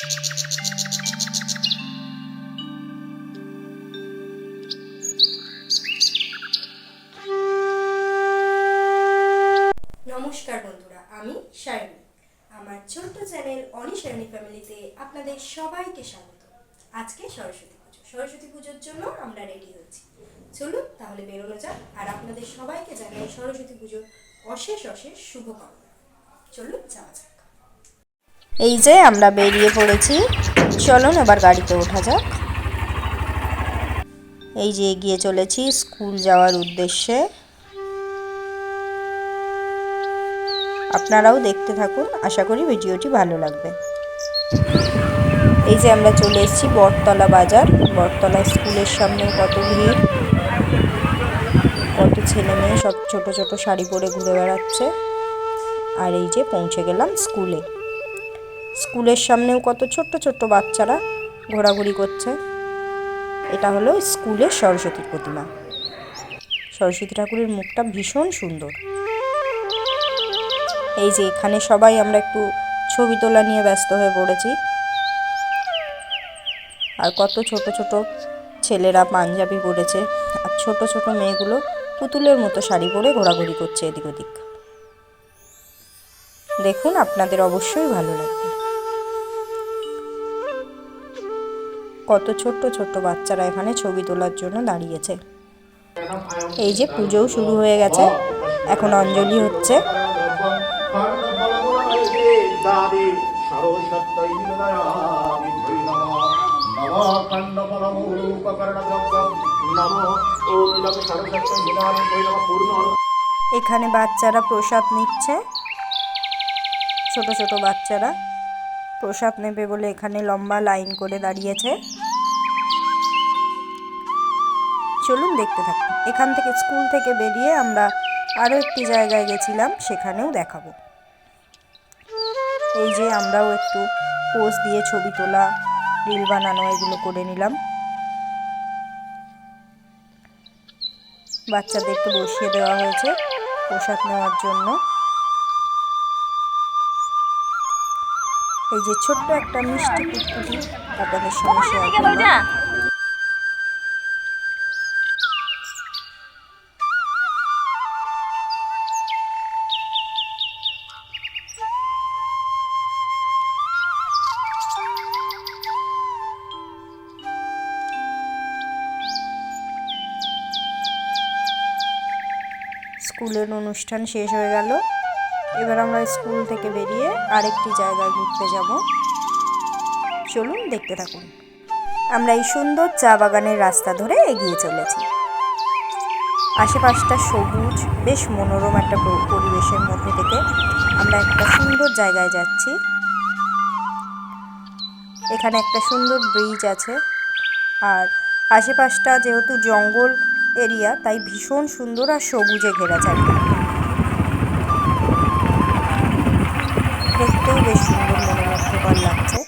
নমস্কার বন্ধুরা, আমি শায়নি। আমার ছোট্ট চ্যানেল অনি শায়নি ফ্যামিলিতে আপনাদের সবাইকে স্বাগত। আজকে সরস্বতী পুজো। সরস্বতী পুজোর জন্য আমরা রেডি হচ্ছি। চলুন তাহলে বেরোনো যাক আর আপনাদের সবাইকে জানাই সরস্বতী পুজোর অশেষ অশেষ শুভকামনা। চলুন যাওয়া যাক। এই যে আমরা বেরিয়ে পড়েছি। চলুন এবার গাড়িতে ওঠা যাক। এই যে এগিয়ে চলেছি স্কুল যাওয়ার উদ্দেশ্যে। আপনারাও দেখতে থাকুন, আশা করি ভিডিওটি ভালো লাগবে। এই যে আমরা চলে এসেছি বটতলা বাজার। বটতলা স্কুলের সামনে কত ভিড়। কত ছেলে মেয়ে সব ছোট ছোট শাড়ি পরে ঘুরে বেড়াচ্ছে। আর এই যে পৌঁছে গেলাম স্কুলে। স্কুলের সামনেও কত ছোট্ট ছোট্ট বাচ্চারা ঘোরাঘুরি করছে। এটা হলো স্কুলের সরস্বতীর প্রতিমা। সরস্বতী ঠাকুরের মুখটা ভীষণ সুন্দর। এই যে এখানে সবাই আমরা একটু ছবি তোলা নিয়ে ব্যস্ত হয়ে পড়েছি। আর কত ছোট ছোট ছেলেরা পাঞ্জাবি পরেছে আর ছোট ছোট মেয়েগুলো পুতুলের মতো শাড়ি পরে ঘোরাঘুরি করছে এদিক ওদিক। দেখুন, আপনাদের অবশ্যই ভালো লাগবে। কত ছোট্ট ছোট্ট বাচ্চারা এখানে ছবি তোলার জন্য দাঁড়িয়েছে। এই যে পুজোও শুরু হয়ে গেছে। এখন অঞ্জলি হচ্ছে। এখানে বাচ্চারা প্রসাদ নিচ্ছে। ছোট ছোট বাচ্চারা প্রসাদ নেবে বলে এখানে লম্বা লাইন করে দাঁড়িয়েছে। চলুন দেখতে থাকুন। এখান থেকে স্কুল থেকে বেরিয়ে আমরা আরও একটি জায়গায় গেছিলাম, সেখানেও দেখাবো। এই যে আমরাও একটু পোজ দিয়ে ছবি তোলা, রিল বানানো এগুলো করে নিলাম। বাচ্চাদেরকে বসিয়ে দেওয়া হয়েছে পোশাক নেওয়ার জন্য। এই যে ছোট্ট একটা মিষ্টি কুটকুটি আপনাদের সঙ্গে শেয়ার স্কুলের অনুষ্ঠান শেষ হয়ে গেল। এবার আমরা স্কুল থেকে বেরিয়ে আরেকটি জায়গায় ঘুরতে যাব। চলুন দেখতে থাকুন। আমরা এই সুন্দর চা বাগানের রাস্তা ধরে এগিয়ে চলেছি। আশেপাশটা সবুজ, বেশ মনোরম একটা পরিবেশের মধ্যে থেকে আমরা একটা সুন্দর জায়গায় যাচ্ছি। এখানে একটা সুন্দর ব্রিজ আছে। আর আশেপাশটা যেহেতু জঙ্গল এরিয়া, তাই ভীষণ সুন্দর আর সবুজে ঘেরা চারিদিকে দেখতেও বেশ সুন্দর মনে মনোমুগ্ধকর লাগছে।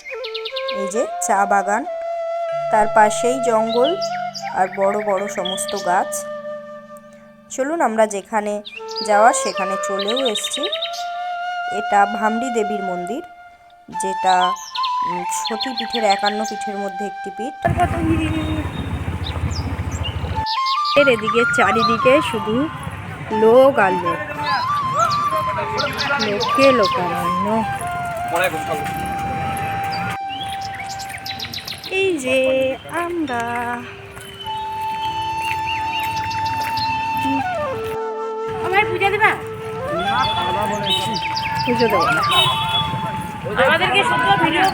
এই যে চা বাগান, তার পাশেই জঙ্গল আর বড় বড় সমস্ত গাছ। চলুন আমরা যেখানে যাওয়া সেখানে চলেও এসছি। এটা ভামড়ি দেবীর মন্দির, যেটা সতী পীঠের একান্ন পীঠের মধ্যে একটি পীঠ। এর এদিকে চারিদিকে শুধু লোক আর লোক। লোকে লোকারণ্য। এই যে আমরা। আমার পূজা দিবা? পুজো দেবো আমাদেরকে ভিডিও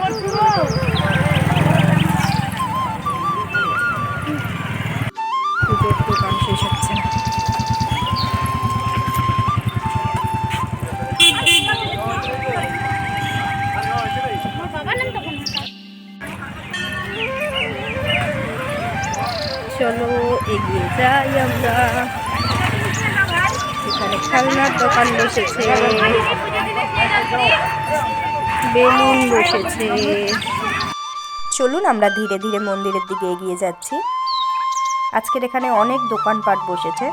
চলো, এগিয়ে যাই আমরা। এখানে খেলনার দোকান বসেছে। বেলুন বসেছে। চলুন আমরা ধীরে ধীরে মন্দিরের দিকে এগিয়ে যাচ্ছি। আজকের এখানে অনেক দোকানপাট বসেছে।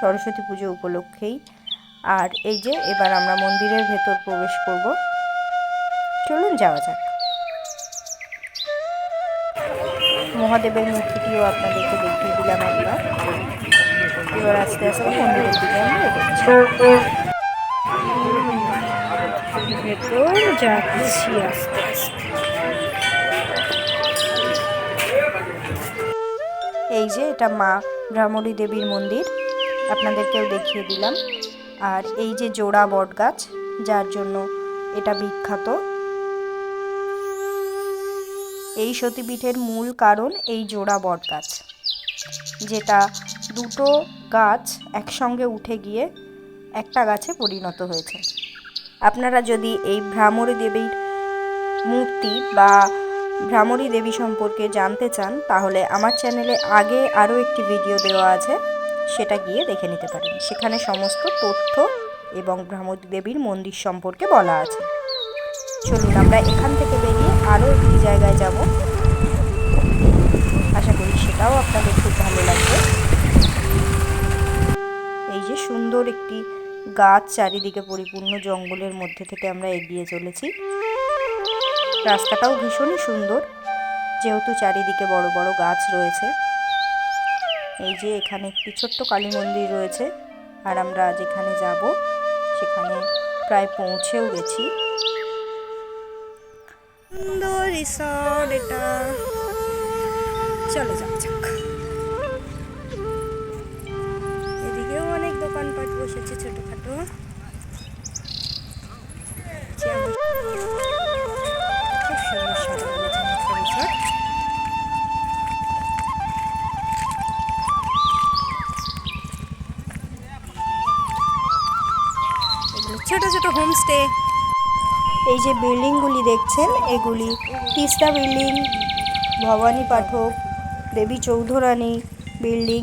সরস্বতী পুজো উপলক্ষেই। আর এই যে, এবার আমরা মন্দিরের ভেতর প্রবেশ করব। চলুন যাওয়া যাক। মহাদেবের মূর্তিটিও আপনাদেরকে দেখিয়ে দিলাম একবার। এবার আস্তে আস্তে মন্দিরের দিকে যাচ্ছি আস্তে এই যে এটা মা ভ্রামরী দেবীর মন্দির, আপনাদেরকেও দেখিয়ে দিলাম। আর এই যে জোড়া বট গাছ যার জন্য এটা বিখ্যাত। এই সতীপীঠের মূল কারণ এই জোড়া বট গাছ যেটা দুটো গাছ একসঙ্গে উঠে গিয়ে একটা গাছে পরিণত হয়েছে। আপনারা যদি এই ভ্রামরী দেবীর মূর্তি বা ভ্রামরী দেবী সম্পর্কে জানতে চান, তাহলে আমার চ্যানেলে আগে আরও একটি ভিডিও দেওয়া আছে, সেটা গিয়ে দেখে নিতে পারেন। সেখানে সমস্ত তথ্য এবং ভ্রামরী দেবীর মন্দির সম্পর্কে বলা আছে। চলুন, আমরা এখান থেকে বেরিয়ে আরও একটি জায়গায় যাব। আশা করি সেটাও আপনাদের খুব ভালো লাগবে। এই যে সুন্দর একটি গাছ চারিদিকে পরিপূর্ণ জঙ্গলের মধ্যে থেকে আমরা এগিয়ে চলেছি। রাস্তাটাও ভীষণই সুন্দর, যেহেতু চারিদিকে বড় বড় গাছ রয়েছে। এই যে এখানে একটি ছোট্ট কালী মন্দির রয়েছে, আর আমরা যেখানে যাব সেখানে প্রায় পৌঁছেও গেছি। সুন্দর রিসর্ট এটা চলো যাক যাক। এদিকেও অনেক দোকানপাট বসেছে ছোটখাটো। ছোট ছোট হোমস্টে এই যে বিল্ডিংগুলি দেখছেন, এগুলি তিস্তা বিল্ডিং, ভবানী পাঠক, দেবী চৌধুরানী বিল্ডিং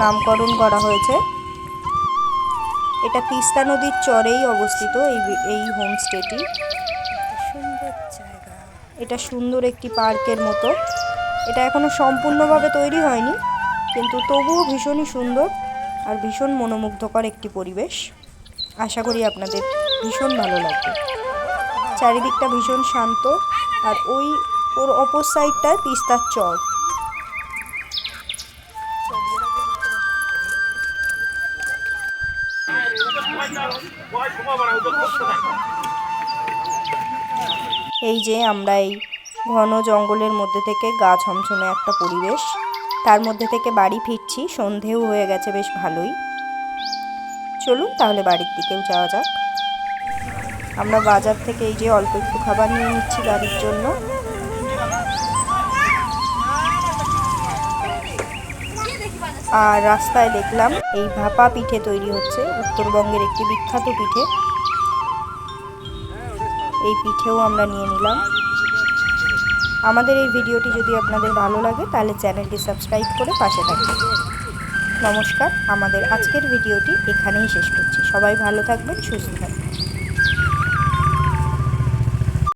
নামকরণ করা হয়েছে। এটা তিস্তা নদীর চরেই অবস্থিত এই এই হোমস্টেটি। এটা সুন্দর একটি পার্কের মতো। এটা এখনও সম্পূর্ণভাবে তৈরি হয়নি, কিন্তু তবুও ভীষণই সুন্দর আর ভীষণ মনোমুগ্ধকর একটি পরিবেশ। আশা করি আপনাদের ভীষণ ভালো লাগবে। চারিদিকটা ভীষণ শান্ত, আর ওই ওর অপর সাইডটায় তিস্তার চর। এই যে আমরা এই ঘন জঙ্গলের মধ্যে থেকে গা ছমছমে একটা পরিবেশ। তার মধ্যে থেকে বাড়ি ফিরছি, সন্ধেও হয়ে গেছে, বেশ ভালোই। চলুন, তাহলে বাড়ির দিকেও যাওয়া যাক। আমরা বাজার থেকে এই যে অল্প একটু খাবার নিয়ে নিচ্ছি গাড়ির জন্য। আর রাস্তায় দেখলাম এই ভাপা পিঠে তৈরি হচ্ছে, উত্তরবঙ্গের একটি বিখ্যাত পিঠে। এই পিঠেও আমরা নিয়ে নিলাম। আমাদের এই ভিডিওটি যদি আপনাদের ভালো লাগে, তাহলে চ্যানেলটি সাবস্ক্রাইব করে পাশে থাকবেন নমস্কার আমাদের আজকের ভিডিওটি এখানেই শেষ করছি। সবাই ভালো থাকবেন সুস্থ থাকবেন।